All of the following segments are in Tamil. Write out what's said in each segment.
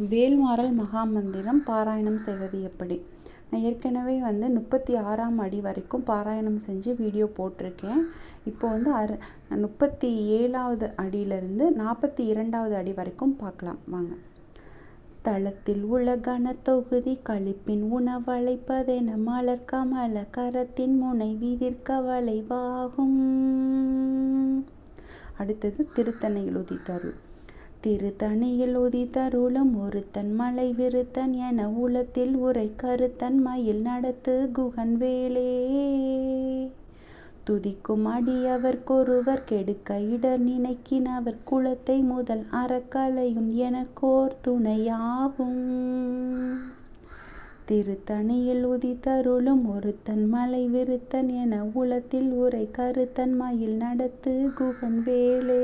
வேல்மாறல் மகாமந்திரம் பாராயணம் செய்வது எப்படி? நான் ஏற்கனவே வந்து முப்பத்தி ஆறாம் அடி வரைக்கும் பாராயணம் செஞ்சு வீடியோ போட்டிருக்கேன். இப்போ வந்து அரு முப்பத்தி ஏழாவது அடியிலிருந்து நாற்பத்தி இரண்டாவது அடி வரைக்கும் பார்க்கலாம். வாங்க. தளத்தில் உலகன தொகுதி கழிப்பின் உணவழைப்பதென மலர் கமல கரத்தின் முனை வீதிர்க்க வளைவாகும். அடுத்தது திருத்தணையில் தருள் திருத்தணியில் உதித்தருளும் ஒருத்தன் மலை விருத்தன் என உலத்தில் உரை கருத்தன் மயில் நடத்து குகன் வேலே துதிக்கும் அடியவர்க்கொருவர் கெடுக்க இடர் நினைக்கினவர் குலத்தை முதல் அறக்கலையும் எனக்கோர் துணையாகும். திருத்தணியில் உதித்தருளும் ஒருத்தன் மலை விருத்தன் என உலத்தில் உரை கருத்தன் மயில் நடத்து குகன் வேலே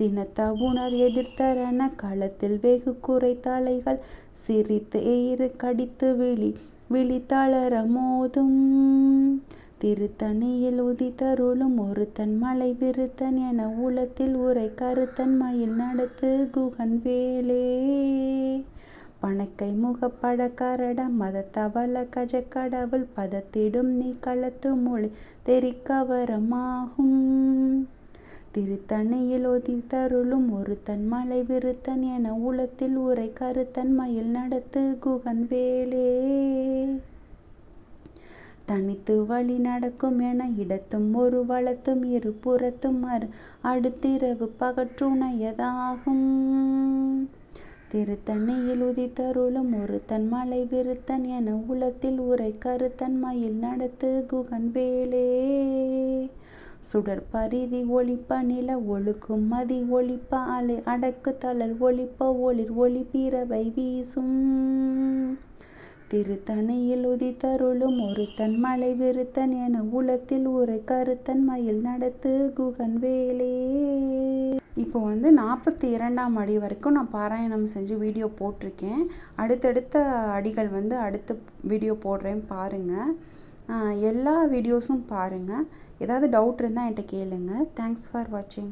சினத்த உணர் எதிர்த்தரன களத்தில் வெகு குறை தலைகள் சிரித்து எயிறு கடித்து விழி விழித்தளர மோதும். திருத்தணியில் உதித்தருளும் ஒருத்தன் மலை விருத்தன் என உளத்தில் உரை கருத்தன் மயில் நடத்து குகன் வேலே. பணக்கை முகப்பட கரட மத தவள கஜ கடவுள் பதத்திடும் நீ களத்து மொழி தெரிக்கவரமாகும். திருத்தணியில் ஒதித்தருளும் ஒருத்தன் மலை விருத்தன் என உளத்தில் உரை கருத்தன் மயில் நடத்து குகன் வேலே தனித்து வழி நடக்கும் என இடத்தும் ஒரு வளத்தும் இரு புறத்தும் மறு அடுத்திரவு பகற்றுணையதாகும். திருத்தணியில் உதித்தருளும் ஒருத்தன் மலை விருத்தன் என உளத்தில் உரை கருத்தன் மயில் நடத்து குகன் வேலே சுடர் பரிதி ஒளிப்ப நில ஒழுக்கும் மதி ஒளிப்ப அலை அடக்கு தளல் ஒளிப்ப ஒளிர் ஒளி பிறவை வீசும். திருத்தணியில் உதித்தருளும் ஒருத்தன் மலை விருத்தன் என உலத்தில் உரை கருத்தன் மயில் நடத்து குகன் வேலே. இப்போ வந்து நாற்பத்தி இரண்டாம் அடி வரைக்கும் நான் பாராயணம் செஞ்சு வீடியோ போட்டிருக்கேன். அடுத்தடுத்த அடிகள் வந்து அடுத்த வீடியோ போடுறேன் பாருங்கள் எல்லா வீடியோஸும் பாருங்கள் ஏதாவது டவுட் இருந்தால் என்கிட்ட கேளுங்கள் தேங்க்ஸ் ஃபார் வாட்சிங்